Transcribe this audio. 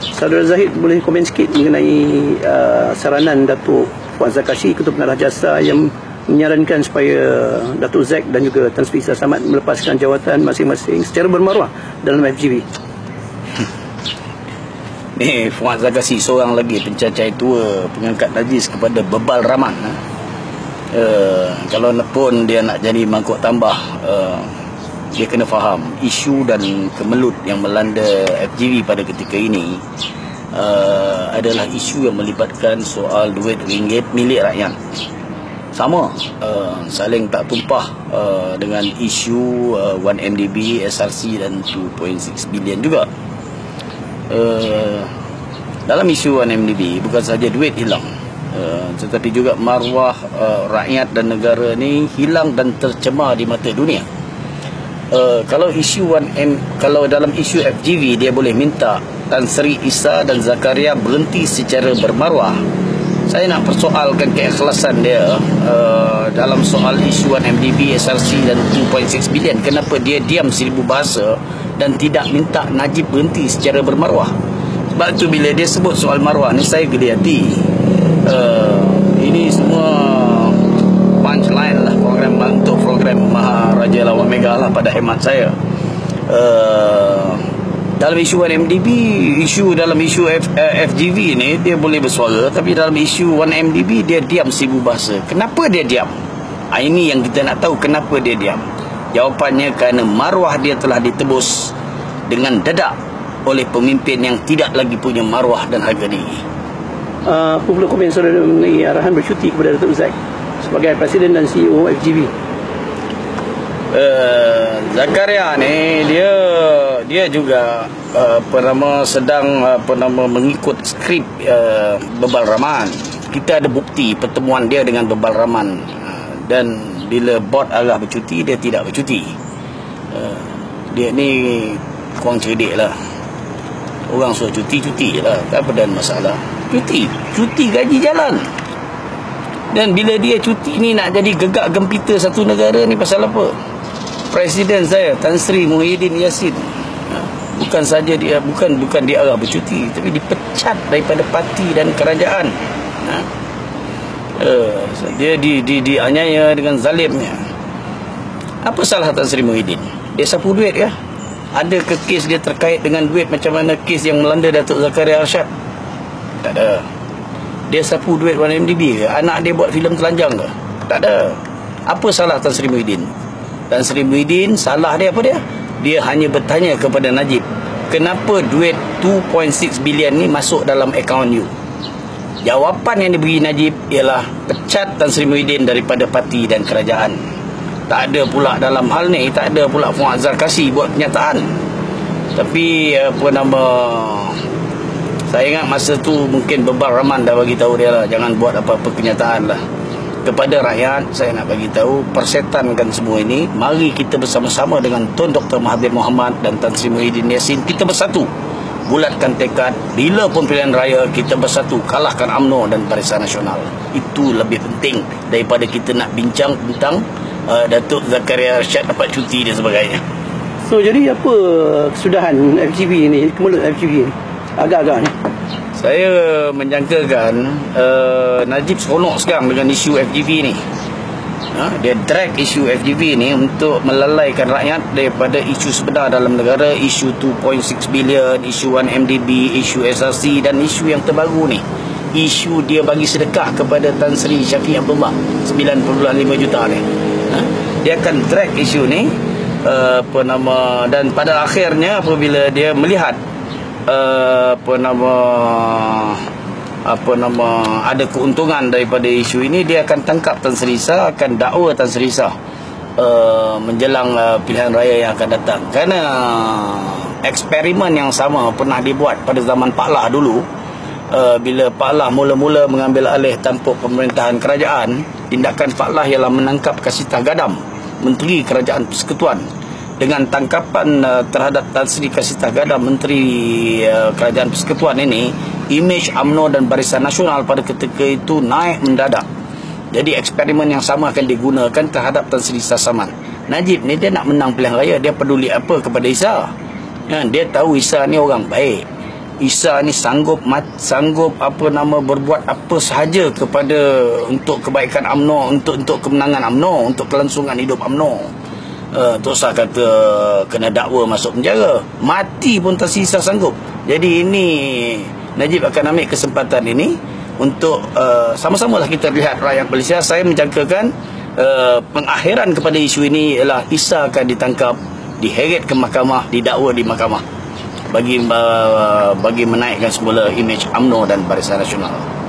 Saudara Zahid boleh komen sikit mengenai uh, saranan Datuk Puan Zakashi Ketua Pengarah Jasa yang menyarankan supaya Datuk Zack dan juga Tan Sri Samad melepaskan jawatan masing-masing secara bermaruah dalam FGV. Ni Fuad Zagasi seorang lagi pencacai tua pengangkat najis kepada bebal raman. Uh, kalau pun dia nak jadi mangkuk tambah uh, dia kena faham isu dan kemelut yang melanda FGV pada ketika ini uh, adalah isu yang melibatkan soal duit ringgit milik rakyat. Sama uh, saling tak tumpah uh, dengan isu uh, 1MDB, SRC dan 2.6 bilion juga. Uh, dalam isu 1MDB bukan saja duit hilang uh, tetapi juga maruah uh, rakyat dan negara ni hilang dan tercemar di mata dunia uh, kalau isu 1M kalau dalam isu FGV dia boleh minta Tan Sri Isa dan Zakaria berhenti secara bermaruah. Saya nak persoalkan keikhlasan dia uh, dalam soal isu 1MDB, SRC dan 2.6 bilion kenapa dia diam seribu bahasa dan tidak minta Najib berhenti secara bermaruah? Sebab tu bila dia sebut soal maruah ni saya geli hati uh, ini semua punchline lah pada hemat saya. Uh, dalam isu 1MDB isu dalam isu F, uh, eh, FGV ni dia boleh bersuara tapi dalam isu 1MDB dia diam seribu bahasa. Kenapa dia diam? Ha, ini yang kita nak tahu kenapa dia diam. Jawapannya kerana maruah dia telah ditebus dengan dedak oleh pemimpin yang tidak lagi punya maruah dan harga diri. Uh, apa pula komen saudara mengenai arahan bercuti kepada Datuk Zaid sebagai Presiden dan CEO FGV? Uh, Zakaria ni dia dia juga uh, apa nama sedang apa nama mengikut skrip uh, Bebal Rahman. Kita ada bukti pertemuan dia dengan Bebal Rahman uh, dan bila bot arah bercuti dia tidak bercuti. Uh, dia ni kurang cerdik lah. Orang suruh cuti-cuti je lah. Tak apa dan masalah. Cuti. Cuti gaji jalan. Dan bila dia cuti ni nak jadi gegak gempita satu negara ni pasal apa? Presiden saya Tan Sri Muhyiddin Yassin bukan saja dia bukan bukan dia arah bercuti tapi dipecat daripada parti dan kerajaan. Ha? Uh, dia di di dianiaya dengan zalimnya. Apa salah Tan Sri Muhyiddin? Dia sapu duit ya? Ada ke kes dia terkait dengan duit macam mana kes yang melanda Datuk Zakaria Arshad? Tak ada dia sapu duit 1MDB ke? Anak dia buat filem telanjang ke? Tak ada. Apa salah Tan Sri Muhyiddin? Tan Sri Muhyiddin, salah dia apa dia? Dia hanya bertanya kepada Najib, kenapa duit 2.6 bilion ni masuk dalam akaun you? Jawapan yang diberi Najib ialah pecat Tan Sri Muhyiddin daripada parti dan kerajaan. Tak ada pula dalam hal ni, tak ada pula Fuad Zarkasi buat pernyataan. Tapi apa nama saya ingat masa tu mungkin Bebal Rahman dah bagi tahu dia lah jangan buat apa-apa kenyataan lah kepada rakyat saya nak bagi tahu persetankan semua ini. Mari kita bersama-sama dengan Tun Dr. Mahathir Mohamad dan Tan Sri Muhyiddin Yassin. Kita bersatu. Bulatkan tekad. Bila pun pilihan raya kita bersatu. Kalahkan UMNO dan Barisan Nasional. Itu lebih penting daripada kita nak bincang tentang uh, Datuk Zakaria Arsyad dapat cuti dan sebagainya. So jadi apa kesudahan FGV ini kemulut FGV ini? Agak-agak ni saya menjangkakan uh, Najib seronok sekarang dengan isu FGV ni ha? dia drag isu FGV ni untuk melalaikan rakyat daripada isu sebenar dalam negara isu 2.6 bilion isu 1MDB isu SRC dan isu yang terbaru ni isu dia bagi sedekah kepada Tan Sri Syafiq Abdullah 9.5 juta ni ha? dia akan drag isu ni uh, apa nama dan pada akhirnya apabila dia melihat uh, apa nama apa nama ada keuntungan daripada isu ini dia akan tangkap Tan Sri Sa akan dakwa Tan Sri Sa uh, menjelang uh, pilihan raya yang akan datang. Kerana eksperimen yang sama pernah dibuat pada zaman Pak Lah dulu uh, bila Pak Lah mula-mula mengambil alih tampuk pemerintahan kerajaan tindakan Pak Lah ialah menangkap Kasitah Gadam Menteri Kerajaan Persekutuan dengan tangkapan uh, terhadap Tan Sri Kasih Tagada Menteri uh, Kerajaan Persekutuan ini imej AMNO dan Barisan Nasional pada ketika itu naik mendadak. Jadi eksperimen yang sama akan digunakan terhadap Tan Sri Sasaman. Najib ni dia nak menang pilihan raya dia peduli apa kepada Isa. Ya, dia tahu Isa ni orang baik. Isa ni sanggup mat, sanggup apa nama berbuat apa sahaja kepada untuk kebaikan AMNO untuk untuk kemenangan AMNO untuk kelangsungan hidup AMNO uh, Tok kata kena dakwa masuk penjara. Mati pun tak sisa sanggup. Jadi ini Najib akan ambil kesempatan ini untuk uh, sama-sama lah kita lihat rakyat Malaysia. Saya menjangkakan uh, pengakhiran kepada isu ini ialah Isa akan ditangkap diheret ke mahkamah didakwa di mahkamah. Bagi uh, bagi menaikkan semula imej AMNO dan Barisan Nasional.